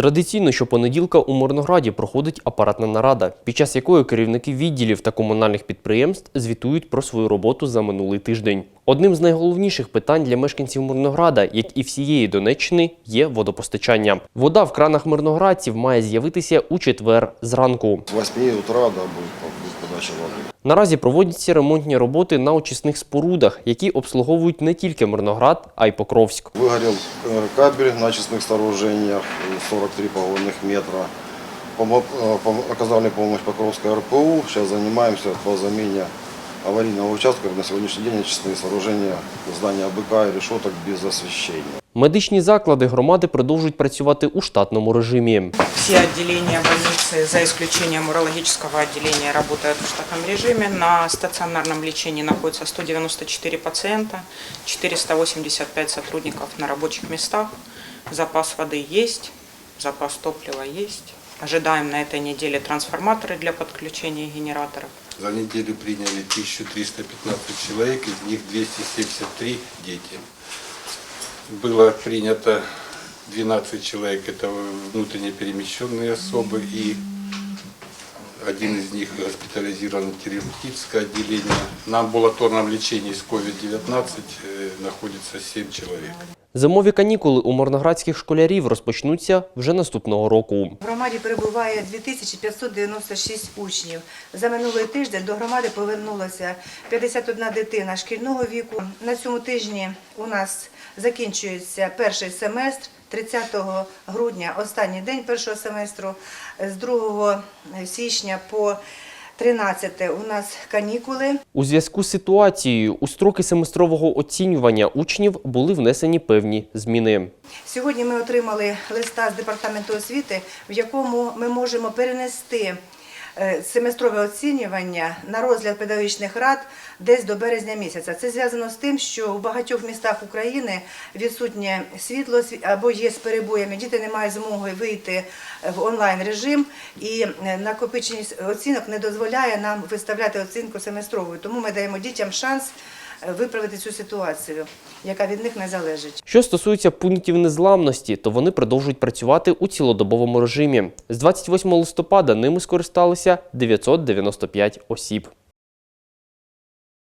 Традиційно щопонеділка у Мирнограді проходить апаратна нарада, під час якої керівники відділів та комунальних підприємств звітують про свою роботу за минулий тиждень. Одним з найголовніших питань для мешканців Мирнограда, як і всієї Донеччини, є водопостачання. Вода в кранах мирноградців має з'явитися у четвер зранку. С 8 утра да, будет, будет подача воды. Наразі проводяться ремонтні роботи на очисних спорудах, які обслуговують не тільки Мирноград, а й Покровськ. Выгорел э, кабель на очистных сооружениях э, 43 погонных метра. Помо- э, пом- Оказали помощь Покровской РПУ. Сейчас занимаемся по замене аварийного участка. На сегодняшний день очистные сооружения здания БК и решеток без освещения. Медичні заклади громади продовжують працювати у штатному режимі. Все отделения больницы, за исключением урологического отделения, работают в штатном режиме. На стационарном лечении находится 194 пациента, 485 сотрудников на рабочих местах. Запас воды есть, запас топлива есть. Ожидаем на этой неделе трансформаторы для подключения генераторов. За неделю приняли 1315 человек, из них 273 дети. Было принято 12 человек, это внутренне перемещенные особы, и один из них госпитализирован в терапевтическое отделение. На амбулаторном лечении с COVID-19 э, находится 7 человек. Зимові канікули у мирноградських школярів розпочнуться вже наступного року. В громаді перебуває 2596 учнів. За минулий тиждень до громади повернулося 51 дитина шкільного віку. На цьому тижні у нас закінчується перший семестр. 30 грудня, останній день першого семестру, з 2 січня по 13 у нас канікули. У зв'язку з ситуацією у строки семестрового оцінювання учнів були внесені певні зміни. Сьогодні ми отримали листа з департаменту освіти, в якому ми можемо перенести семестрове оцінювання на розгляд педагогічних рад десь до березня місяця. Це зв'язано з тим, що у багатьох містах України відсутнє світло або є з перебоями. Діти не мають змоги вийти в онлайн режим, і е, накопиченість оцінок не дозволяє нам виставляти оцінку семестровою. Тому ми даємо дітям шанс е, виправити цю ситуацію, яка від них не залежить. Що стосується пунктів незламності, то вони продовжують працювати у цілодобовому режимі. З 28 листопада ними скористалися 995 осіб.